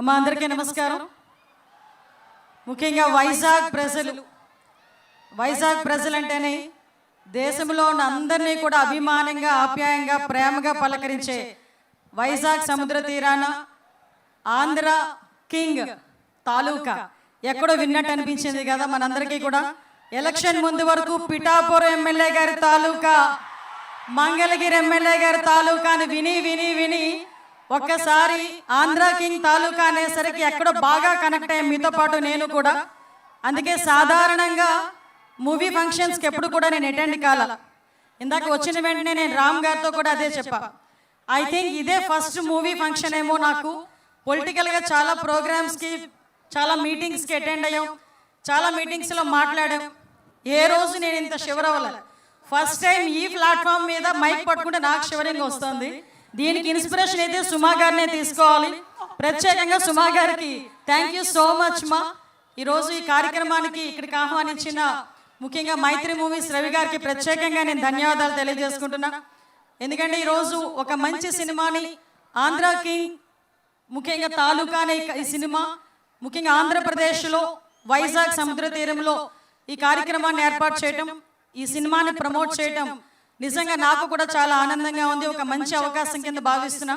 అమ్మ అందరికీ నమస్కారం. ముఖ్యంగా వైజాగ్ ప్రజలు. వైజాగ్ ప్రజలు అంటేనే దేశంలో ఉన్న అందరినీ కూడా అభిమానంగా ఆప్యాయంగా ప్రేమగా పలకరించే వైజాగ్ సముద్ర తీరాన ఆంధ్ర కింగ్ తాలూకా. ఎక్కడో విన్నట్టు అనిపించింది కదా మనందరికీ కూడా. ఎలక్షన్ ముందు వరకు పిఠాపురం ఎమ్మెల్యే గారి తాలూకా మంగళగిరి ఎమ్మెల్యే గారి తాలూకా అని విని విని విని ఒక్కసారి ఆంధ్ర కింగ్ తాలూకా అనేసరికి ఎక్కడో బాగా కనెక్ట్ అయ్యాం మీతో పాటు నేను కూడా. అందుకే సాధారణంగా మూవీ ఫంక్షన్స్కి ఎప్పుడు కూడా నేను అటెండ్ కాల. ఇందాక వచ్చిన వెంటనే నేను రామ్ గారితో కూడా అదే చెప్పా. ఐ థింక్ ఇదే ఫస్ట్ మూవీ ఫంక్షన్ ఏమో నాకు. పొలిటికల్గా చాలా ప్రోగ్రామ్స్కి చాలా మీటింగ్స్కి అటెండ్ అయ్యాం. చాలా మీటింగ్స్లో మాట్లాడాం. ఏ రోజు నేను ఇంత షివర్ అవ్వలే ఫస్ట్ టైం ఈ ప్లాట్ఫామ్ మీద మైక్ పట్టుకుంటే నాకు షివరింగ్ వస్తుంది. దీనికి ఇన్స్పిరేషన్ అయితే సుమా గారినే తీసుకోవాలి. ప్రత్యేకంగా సుమా గారికి థ్యాంక్ యూ సో మచ్ మా ఈరోజు ఈ కార్యక్రమానికి ఇక్కడికి ఆహ్వానించిన ముఖ్యంగా మైత్రి మూవీస్ రవి గారికి ప్రత్యేకంగా నేను ధన్యవాదాలు తెలియజేసుకుంటున్నా. ఎందుకంటే ఈరోజు ఒక మంచి సినిమాని ఆంధ్ర కింగ్ ముఖ్యంగా తాలూకా అనే ఈ సినిమా ముఖ్యంగా ఆంధ్రప్రదేశ్లో వైజాగ్ సముద్ర తీరంలో ఈ కార్యక్రమాన్ని ఏర్పాటు చేయటం ఈ సినిమాని ప్రమోట్ చేయటం నిజంగా నాకు కూడా చాలా ఆనందంగా ఉంది. ఒక మంచి అవకాశం కింద భావిస్తున్నా.